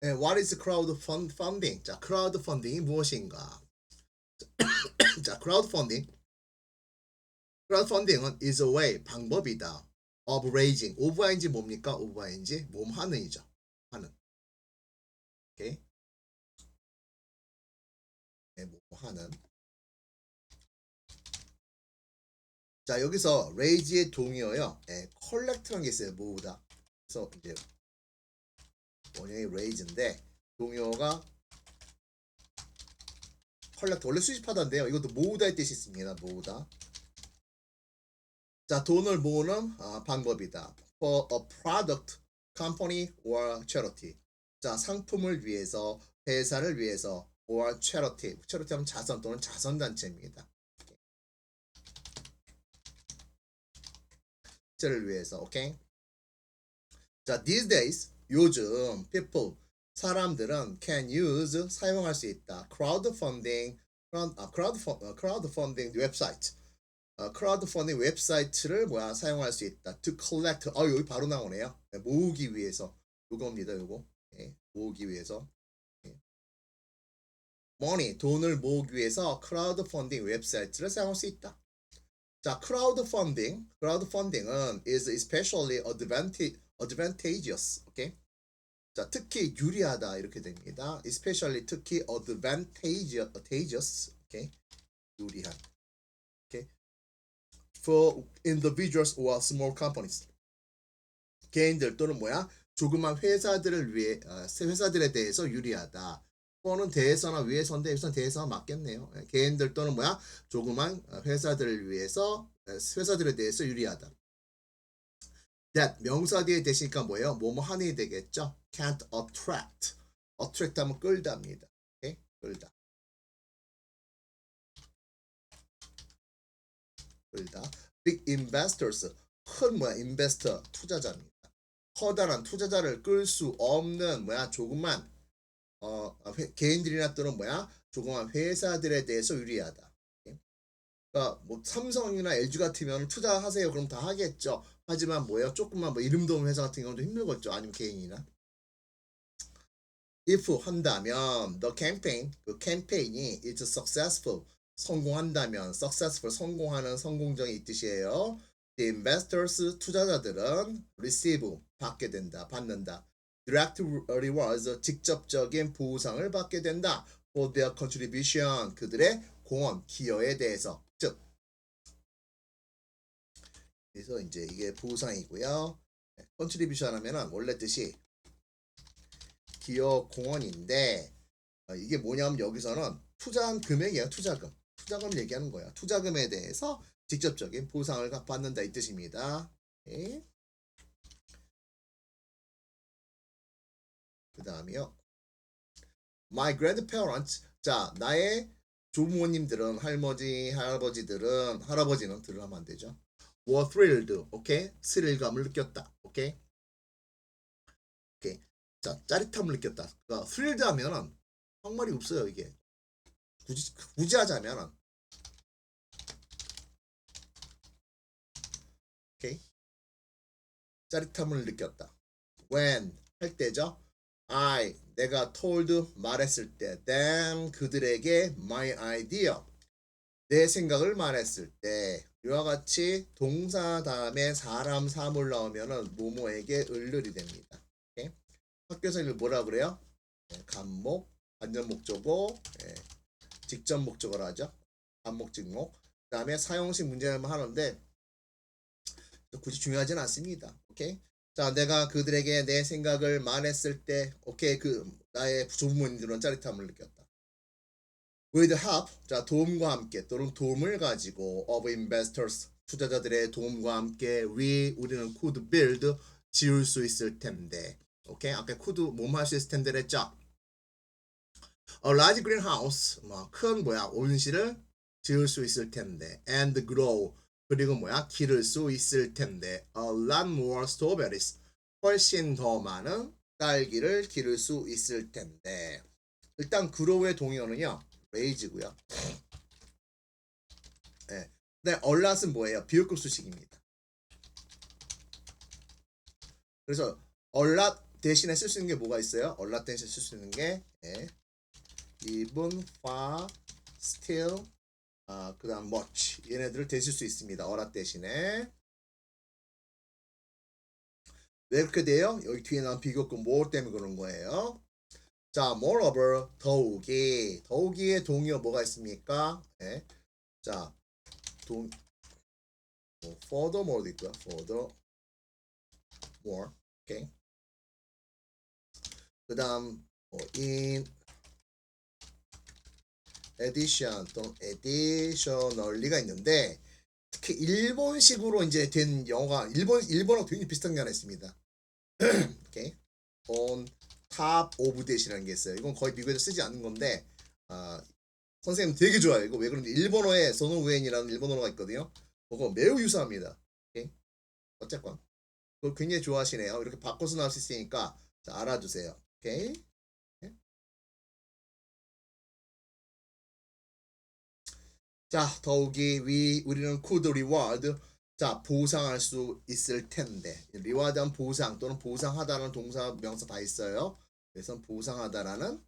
네, what is crowdfunding? 자, crowdfunding이 무엇인가? 자, crowdfunding. crowdfunding은 is a way, 방법이다. of raising. of인지 뭡니까? of인지 몸 하는이죠. 하는. 오케이. 네, 뭐 하는. 자, 여기서 raise의 동의어요. 네, collect라는 게 있어요. 모으다. 그래서 이제 원형이 raise인데 동의어가 collect 원래 수집하다인데요. 이것도 모으다의 뜻이 있습니다. 모으다. 자, 돈을 모으는 아, 방법이다. For a product, company or charity. 자, 상품을 위해서, 회사를 위해서, or charity. charity 하면 자선 또는 자선단체입니다. 를 위해서, 오케이? 자, these days, 요즘, people, 사람들은 can use, 사용할 수 있다. crowd, 아, crowdfund, 어, crowdfunding 웹사이트. 어, 크라우드 펀딩 웹사이트를 뭐야 사용할 수 있다. To collect. 아 여기 바로 나오네요. 네, 모으기 위해서 요겁니다. 요거 예, 모으기 위해서 예. money 돈을 모으기 위해서 크라우드 펀딩 웹사이트를 사용할 수 있다. 자, 크라우드 펀딩 크라우드 펀딩은 is especially advantage, advantageous. 오케이. 자, 특히 유리하다 이렇게 됩니다. especially 특히 advantageous. 오케이. 유리한. for individuals or small companies. 개인들 또는 뭐야? 조그만 회사들을 위해 어, 회사들에 대해서 유리하다. for는 대해서나 위해서인데 여기서 대해서 맞겠네요. 예, 개인들 또는 뭐야? 조그만 어, 회사들을 위해서 어, 회사들에 대해서 유리하다. That 명사 뒤에 대시니까 뭐예요? 뭐뭐 하니 되겠죠? can't attract. attract 하면 끌다입니다. 오케이? 끌다. 끌다. big investors 큰 뭐야 investor 투자자입니다. 커다란 투자자를 끌 수 없는 뭐야 조그만 어 회, 개인들이나 또는 뭐야 조그만 회사들에 대해서 유리하다. 그러니까 뭐 삼성이나 LG 같으면 투자하세요 그럼 다 하겠죠. 하지만 뭐예요 조금만 뭐 이름도 없는 회사 같은 경우도 힘들겠죠. 아니면 개인이나. if 한다면 the campaign 그 캠페인이 is successful 성공한다면 successful 성공하는 성공정이 이 뜻이에요. The investors 투자자들은 receive 받게 된다 받는다. direct rewards 직접적인 보상을 받게 된다. for their contribution 그들의 공헌 기여에 대해서 즉 그래서 이제 이게 보상이고요. contribution 하면은 원래 뜻이 기여 공헌인데 어, 이게 뭐냐면 여기서는 투자한 금액이에요. 투자금. 투자금 얘기하는 거야. 투자금에 대해서 직접적인 보상을 받는다 이 뜻입니다. 네. 그 다음이요. My grandparents. 자, 나의 조부모님들은 할머니, 할아버지들은 할아버지는 들으면 안 되죠. were thrilled. 오케이? 스릴감을 느꼈다. 오케이? 오케이. 자, 짜릿함을 느꼈다. 그러니까 thrilled 하면은 한말이 없어요, 이게. 굳이 굳이 하자면은 오케이 짜릿함을 느꼈다. when 할 때죠. I 내가 told 말했을 때 them 그들에게 my idea 내 생각을 말했을 때 이와 같이 동사 다음에 사람 사물 나오면은 모모에게 을를이 됩니다. 오케이? 학교에서 이걸 뭐라 그래요? 네, 간목, 반전 목적어, 예, 직접 목적어로 하죠. 반목 직목. 그 다음에 사용식 문제를 하는데 굳이 중요하진 않습니다. 오케이. 자, 내가 그들에게 내 생각을 말했을 때, 오케이, 그 나의 조부모님들은 짜릿함을 느꼈다. With help, 자 도움과 함께 또는 도움을 가지고 of investors 투자자들의 도움과 함께 we 우리는 could build 지을 수 있을 텐데, 오케이. 아까 could 뭐뭐 할 수 있을 텐데 했죠. A large greenhouse, 뭐 큰 뭐야 온실을 지을 수 있을 텐데, and grow 그리고 뭐야 기를 수 있을 텐데, a lot more strawberries 훨씬 더 많은 딸기를 기를 수 있을 텐데. 일단 grow의 동의어는요 raise고요. 네, 근데 a lot은 뭐예요? 비읍급 수식입니다. 그래서 a lot 대신에 쓸 수 있는 게 뭐가 있어요? a lot 대신에 쓸 수 있는 게 예. even, far, still, 아, 그 다음 much 얘네들을 대실 수 있습니다. lot 대신에 왜 그렇게 돼요? 여기 뒤에 나온 비교급 more 때문에 그런 거예요. 자, moreover 더욱이 더욱이의 동의어 뭐가 있습니까? 예. 자, 동 뭐, 있고요. further more, 오케이. 그 다음 뭐 in addition 또는 additionally가 있는데 특히 일본식으로 이제 된 영어가 일본 일본어 굉장히 비슷한 게 하나 있습니다. 오케이. on top of that이라는 게 있어요. 이건 거의 미국에서 쓰지 않는 건데 아, 선생님 되게 좋아요. 이거 왜 그런지 일본어에 소노우엔이라는 일본어가 있거든요. 그거 매우 유사합니다. 어쨌건 그걸 굉장히 좋아하시네요. 이렇게 바꿔서 나올 수 있으니까 자, 알아두세요. 오케이. 자, 더욱이 위 우리는 could reward 자, 보상할 수 있을 텐데 reward한 보상 또는 보상하다라는 동사 명사 다 있어요. 그래서 보상하다라는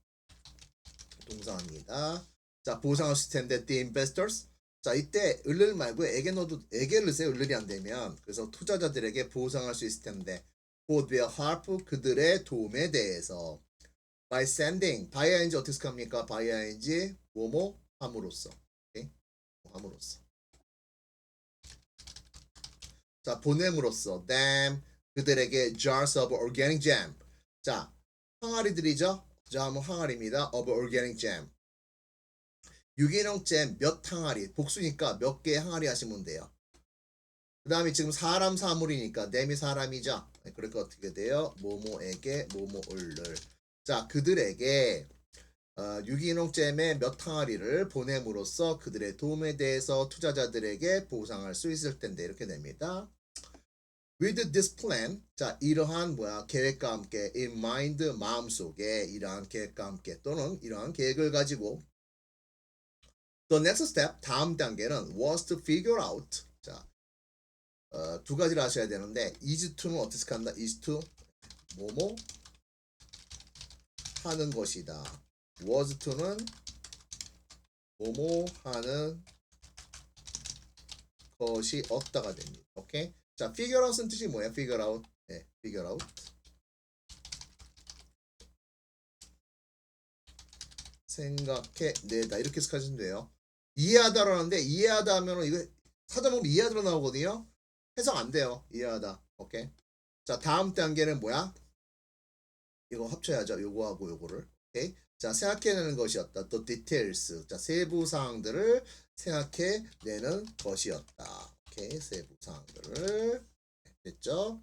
동사입니다. 자, 보상할 수 있을 텐데 the investors 자, 이때 을을 말고 에게 넣어도 에게를 넣으세요. 을이 안 되면. 그래서 투자자들에게 보상할 수 있을 텐데 would be help 그들의 도움에 대해서 by sending by ing 어떻게 합니까? by ing 뭐뭐 함으로써 함으로써. 자 보냄으로써 them 그들에게 jars of organic jam. 자 항아리들이죠? 자 한번 항아리입니다. of organic jam. 유기농 잼 몇 항아리? 복수니까 몇 개의 항아리 하시면 돼요. 그 다음에 지금 사람 사물이니까 댐이 사람이죠. 네, 그러니까 어떻게 돼요? 모모에게 모모을를. 자 그들에게 어, 유기농 잼의 몇 항아리를 보냄으로써 그들의 도움에 대해서 투자자들에게 보상할 수 있을 텐데 이렇게 됩니다. With this plan, 자 이러한 뭐야 계획과 함께 in mind 마음 속에 이러한 계획과 함께 또는 이러한 계획을 가지고 the next step 다음 단계는 was to figure out 자 어, 두 가지를 하셔야 되는데 is to는 어떻게 한다? is to 뭐뭐 하는 것이다. Was to는 뭐뭐 하는 것이 없다가 됩니다. 오케이? 자, figure out은 뜻이 뭐야? figure out. 네, figure out. 생각해 내다 이렇게 해석하시면 돼요. 이해하다라는데 이해하다 하면은 이거 사전 보면 이해하다 나오거든요. 해석 안 돼요. 이해하다. 오케이. 자, 다음 단계는 뭐야? 이거 합쳐야죠. 요거하고 요거를. 오케이. 자, 생각해내는 것이었다. 또 details. 자, 세부 사항들을 생각해내는 것이었다. 오케이. 세부 사항들을 됐죠?